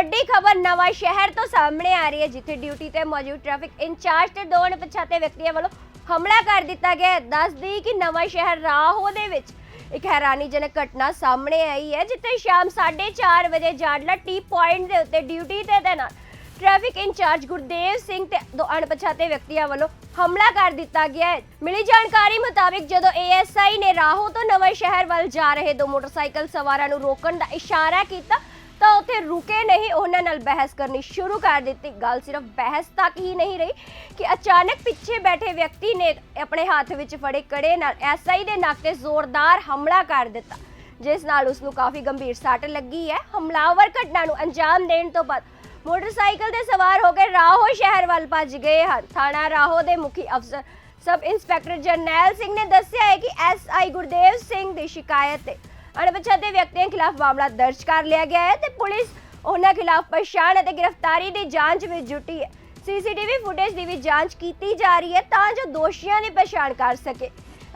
ਵੱਡੀ ਖਬਰ ਨਵਾਂ ਸ਼ਹਿਰ ਤੋਂ ਸਾਹਮਣੇ ਆ ਰਹੀ ਹੈ, ਜਿੱਥੇ ਡਿਊਟੀ ਤੇ ਮੌਜੂਦ ਟ੍ਰੈਫਿਕ ਇੰਚਾਰਜ ਤੇ ਦੋ ਅਣਪਛਾਤੇ ਵਿਅਕਤੀਆਂ ਵੱਲੋਂ ਹਮਲਾ ਕਰ ਦਿੱਤਾ ਗਿਆ ਦੱਸਦੀ ਕਿ ਨਵਾਂ ਸ਼ਹਿਰ ਰਾਹੋ ਦੇ ਵਿੱਚ ਇੱਕ ਹੈਰਾਨੀਜਨਕ ਘਟਨਾ ਸਾਹਮਣੇ ਆਈ ਹੈ, ਜਿੱਥੇ ਸ਼ਾਮ 4:30 ਵਜੇ ਜਾਡਲਾ ਟੀ ਪੁਆਇੰਟ ਦੇ ਉੱਤੇ ਡਿਊਟੀ ਤੇ ਤੈਨਾਤ ਟ੍ਰੈਫਿਕ ਇੰਚਾਰਜ ਗੁਰਦੇਵ ਸਿੰਘ ਤੇ ਦੋ ਅਣਪਛਾਤੇ ਵਿਅਕਤੀਆਂ ਵੱਲੋਂ ਹਮਲਾ ਕਰ ਦਿੱਤਾ ਗਿਆ ਹੈ। ਮਿਲੀ ਜਾਣਕਾਰੀ ਮੁਤਾਬਿਕ ਜਦੋਂ ਏਐਸਆਈ ਨੇ ਰਾਹੋ ਤੋਂ ਨਵਾਂ ਸ਼ਹਿਰ ਵੱਲ ਜਾ ਰਹੇ, ਦੋ ਮੋਟਰਸਾਈਕਲ ਸਵਾਰਾਂ ਨੂੰ ਰੋਕਣ ਦਾ ਇਸ਼ਾਰਾ ਕੀਤਾ ਤਾਂ ਉੱਥੇ ਰੁਕੇ ਨਹੀਂ, ਉਹਨਾਂ ਨਾਲ ਬਹਿਸ ਕਰਨੀ ਸ਼ੁਰੂ ਕਰ ਦਿੱਤੀ। ਗੱਲ ਸਿਰਫ ਬਹਿਸ ਤੱਕ ਹੀ ਨਹੀਂ ਰਹੀ ਕਿ ਅਚਾਨਕ ਪਿੱਛੇ ਬੈਠੇ ਵਿਅਕਤੀ ਨੇ ਆਪਣੇ ਹੱਥ ਵਿੱਚ ਫੜੇ ਕੜੇ ਨਾਲ ਐਸਆਈ ਦੇ ਨੱਕ ਤੇ ਜ਼ੋਰਦਾਰ ਹਮਲਾ ਕਰ ਦਿੱਤਾ, ਜਿਸ ਨਾਲ ਉਸ ਨੂੰ ਕਾਫੀ ਗੰਭੀਰ ਸੱਟ ਲੱਗੀ ਹੈ। ਹਮਲਾਵਰ ਘਟਨਾ ਨੂੰ ਅੰਜਾਮ ਦੇਣ ਤੋਂ ਬਾਅਦ ਮੋਟਰਸਾਈਕਲ ਤੇ ਸਵਾਰ ਹੋ ਕੇ ਰਾਹੋ ਸ਼ਹਿਰ ਵੱਲ ਭੱਜ ਗਏ ਹਨ। ਥਾਣਾ ਰਾਹੋ ਦੇ ਮੁਖੀ ਅਫਸਰ ਸਬ ਇੰਸਪੈਕਟਰ ਜਰਨੈਲ ਸਿੰਘ ਨੇ ਦੱਸਿਆ ਹੈ ਕਿ ਐਸਆਈ ਗੁਰਦੇਵ ਸਿੰਘ ਦੀ ਸ਼ਿਕਾਇਤ ਤੇ ਅਣਪਛਾਤੇ ਵਿਅਕਤੀਆਂ ਖਿਲਾਫ ਮਾਮਲਾ ਦਰਜ ਕਰ ਲਿਆ ਗਿਆ ਹੈ ਤੇ ਪੁਲਿਸ ਉਹਨਾਂ ਖਿਲਾਫ ਪਛਾਣ ਅਤੇ ਗ੍ਰਿਫਤਾਰੀ ਦੀ ਜਾਂਚ ਵਿੱਚ ਜੁਟੀ ਹੈ। ਸੀਸੀਟੀਵੀ ਫੁਟੇਜ ਦੀ ਵੀ ਜਾਂਚ ਕੀਤੀ ਜਾ ਰਹੀ ਹੈ ਤਾਂ ਜੋ ਦੋਸ਼ੀਆਂ ਦੀ ਪਛਾਣ ਕਰ ਸਕੇ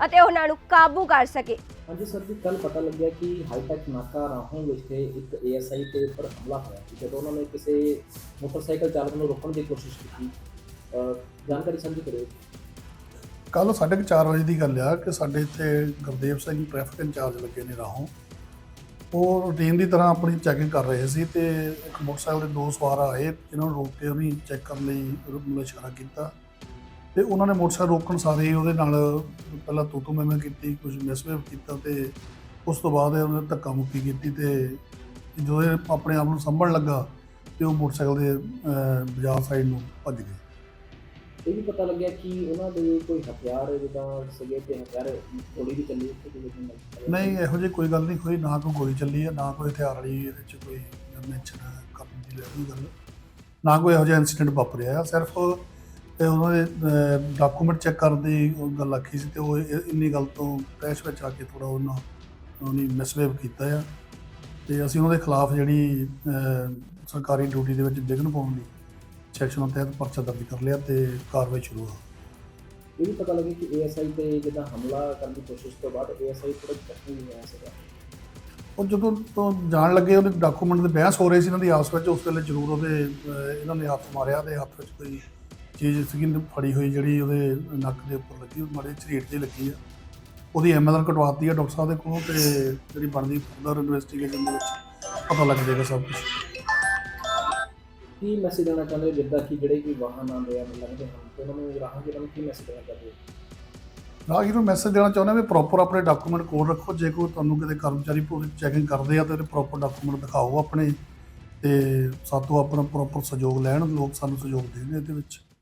ਅਤੇ ਉਹਨਾਂ ਨੂੰ ਕਾਬੂ ਕਰ ਸਕੇ। ਹਾਂਜੀ ਸਰ ਜੀ ਕੱਲ ਪਤਾ ਲੱਗਿਆ ਕਿ ਹਾਈਟੈਕ ਨਾਕਾ ਰਾਹੋਂ ਵਿਖੇ ਇੱਕ ਏਐਸਆਈ ਤੇ ਉੱਪਰ ਹਮਲਾ ਹੋਇਆ ਸੀ। ਜਦੋਂ ਉਹਨਾਂ ਨੇ ਕਿਸੇ ਮੋਟਰਸਾਈਕਲ ਚਾਲਕ ਨੂੰ ਰੋਕਣ ਦੀ ਕੋਸ਼ਿਸ਼ ਕੀਤੀ, ਅਹ ਜਾਣਕਾਰੀ ਸਾਂਝੀ ਕਰਿਓ। ਕੱਲ ਸਾਢੇ ਕੁ ਚਾਰ ਵਜੇ ਦੀ ਗੱਲ ਆ ਕਿ ਸਾਡੇ ਇੱਥੇ ਗੁਰਦੇਵ ਸਿੰਘ ਟ੍ਰੈਫਿਕ ਇੰਚਾਰਜ ਲੱਗੇ ਨੇ ਰਾਹੋਂ। ਉਹ ਰੂਟੀਨ ਦੀ ਤਰ੍ਹਾਂ ਆਪਣੀ ਚੈਕਿੰਗ ਕਰ ਰਹੇ ਸੀ ਤੇ ਇੱਕ ਮੋਟਰਸਾਈਕਲ ਦੇ ਦੋ ਸਵਾਰ ਆਏ ਇਹਨਾਂ ਨੂੰ ਰੋਕ ਕੇ ਉਹਨੇ ਚੈੱਕ ਕਰਨ ਲਈ ਉਹਨੂੰ ਇਸ਼ਾਰਾ ਕੀਤਾ। ਤੇ ਉਹਨਾਂ ਨੇ ਮੋਟਰਸਾਈਕਲ ਰੋਕਣ ਸਾਰੇ ਉਹਦੇ ਨਾਲ ਪਹਿਲਾਂ ਤੂੰ ਤੂੰ ਕੀਤੀ, ਕੁਝ ਮਿਸਬਿਹੇਵ ਕੀਤਾ ਤੇ ਉਸ ਤੋਂ ਬਾਅਦ ਉਹਨੇ ਧੱਕਾ ਮੁੱਕੀ ਕੀਤੀ ਤੇ ਜਦੋਂ ਇਹ ਆਪਣੇ ਆਪ ਨੂੰ ਸੰਭਣ ਲੱਗਾ ਤੇ ਉਹ ਮੋਟਰਸਾਈਕਲ ਦੇ ਬਾਜ਼ਾਰ ਸਾਈਡ ਨੂੰ ਭੱਜ ਗਏ। ਇਹ ਵੀ ਪਤਾ ਲੱਗਿਆ ਕਿ ਉਹਨਾਂ ਦੇ ਕੋਈ ਹਥਿਆਰ ਜਿੱਦਾਂ ਸੀਗੇ ਤੇ ਹਥਿਆਰ ਗੋਲੀ ਵੀ ਚੱਲੀ ਉੱਥੇ ਕੋਈ ਨਹੀਂ ਨਹੀਂ, ਇਹੋ ਜਿਹੀ ਕੋਈ ਗੱਲ ਨਹੀਂ ਹੋਈ, ਨਾ ਕੋਈ ਗੋਲੀ ਚੱਲੀ ਹੈ ਨਾ ਕੋਈ ਹਥਿਆਰ ਵਾਲੀ ਇਹਦੇ ਚ ਕੋਈ ਮੈਂਸ਼ਨ ਕਰਨ ਦੀ ਲੋੜ ਗੱਲ। ਨਾ ਕੋਈ ਇਹੋ ਜਿਹਾ ਇਨਸੀਡੈਂਟ ਵਾਪਰਿਆ ਆ, ਸਿਰਫ ਇਹ ਉਹਨਾਂ ਦੇ ਡਾਕੂਮੈਂਟ ਚੈੱਕ ਕਰਨ ਦੀ ਗੱਲ ਆਖੀ ਸੀ ਤੇ ਉਹ ਇੰਨੀ ਗੱਲ ਤੋਂ ਕ੍ਰੈਸ਼ ਵਿੱਚ ਆ ਕੇ ਥੋੜਾ ਉਹਨਾਂ ਉਹਨੇ ਮਿਸਬਿਹੇਵ ਕੀਤਾ ਆ। ਤੇ ਅਸੀਂ ਉਹਨਾਂ ਦੇ ਖਿਲਾਫ ਜਿਹੜੀ ਸਰਕਾਰੀ ਡਿਊਟੀ ਦੇ ਵਿੱਚ ਵਿਘਨ ਪਾਉਣ ਲਈ ਸੈਕਸ਼ਨ ਤਹਿਤ ਪਰਚਾ ਦਰਜ ਕਰ ਲਿਆ ਤੇ ਕਾਰਵਾਈ ਸ਼ੁਰੂ ਆ। ਇਹ ਵੀ ਪਤਾ ਲੱਗਿਆ ਕਿ ਏਐਸਆਈ ਤੇ ਜਿੱਦਾਂ ਹਮਲਾ ਕਰਨ ਦੀ ਕੋਸ਼ਿਸ਼ ਤੋਂ ਬਾਅਦ ਏਐਸਆਈ ਥੋੜਾ ਜ਼ਖਮੀ ਹੋਇਆ ਸੀਗਾ। ਉਹ ਜਦੋਂ ਤੋਂ ਜਾਣ ਲੱਗੇ ਉਹਦੇ ਡਾਕੂਮੈਂਟ ਦੇ ਬਹਿਸ ਹੋ ਰਹੇ ਸੀ ਇਹਨਾਂ ਦੀ ਆਪਸ ਵਿੱਚ ਉਸ ਵੇਲੇ ਜ਼ਰੂਰ ਉਹਦੇ ਅਹ, ਇਹਨਾਂ ਨੇ ਹੱਥ ਮਾਰਿਆ ਤੇ ਹੱਥ ਵਿੱਚ ਕੋਈ ਚੀਜ਼ ਸੀਗੀ ਫੜੀ ਹੋਈ ਜਿਹੜੀ ਉਹਦੇ ਨੱਕ ਦੇ ਉੱਪਰ ਲੱਗੀ ਉਹ ਮਾੜੀ ਝਰੀਟ ਜਿਹੀ ਲੱਗੀ ਆ। ਉਹਦੀ ਐਮਐਲਆਰ ਕਟਵਾਤੀ ਆ ਡਾਕਟਰ ਸਾਹਿਬ ਦੇ ਕੋਲੋਂ ਤੇ ਜਿਹੜੀ ਬਣਦੀ ਫਰਦਰ ਇਨਵੈਸਟੀਗੇਸ਼ਨ ਦੇ ਵਿੱਚ ਪਤਾ ਲੱਗ ਜਾਏਗਾ ਸਭ ਕੁਝ ਕੀ ਮੈਸੇਜ ਦੇਣਾ ਚਾਹੁੰਦੇ ਹੋ? ਜਿੱਦਾਂ ਕਿ ਜਿਹੜੇ ਵੀ ਵਾਹਨ ਆਉਂਦੇ ਆ ਲੰਘਦੇ ਹਨ, ਤੇ ਉਹਨਾਂ ਨੂੰ ਰਾਹਗੀਰਾਂ ਨੂੰ ਕੀ ਮੈਸੇਜ ਦੇਣਾ ਚਾਹੁੰਦੇ ਹੋ? ਰਾਹਗੀਰ ਨੂੰ ਮੈਸੇਜ ਦੇਣਾ ਚਾਹੁੰਦਾ ਵੀ ਪ੍ਰੋਪਰ ਆਪਣੇ ਡਾਕੂਮੈਂਟ ਕੋਲ ਰੱਖੋ। ਜੇ ਕੋਈ ਤੁਹਾਨੂੰ ਕਿਤੇ ਕਰਮਚਾਰੀ ਪੂਰੀ ਚੈਕਿੰਗ ਕਰਦੇ ਆ, ਤੇ ਪ੍ਰੋਪਰ ਡਾਕੂਮੈਂਟ ਦਿਖਾਓ ਆਪਣੇ, ਤੇ ਸਾਤੋਂ ਆਪਣਾ ਪ੍ਰੋਪਰ ਸਹਿਯੋਗ ਲੈਣ, ਲੋਕ ਸਾਨੂੰ ਸਹਿਯੋਗ ਦੇਣ ਇਹਦੇ ਵਿੱਚ।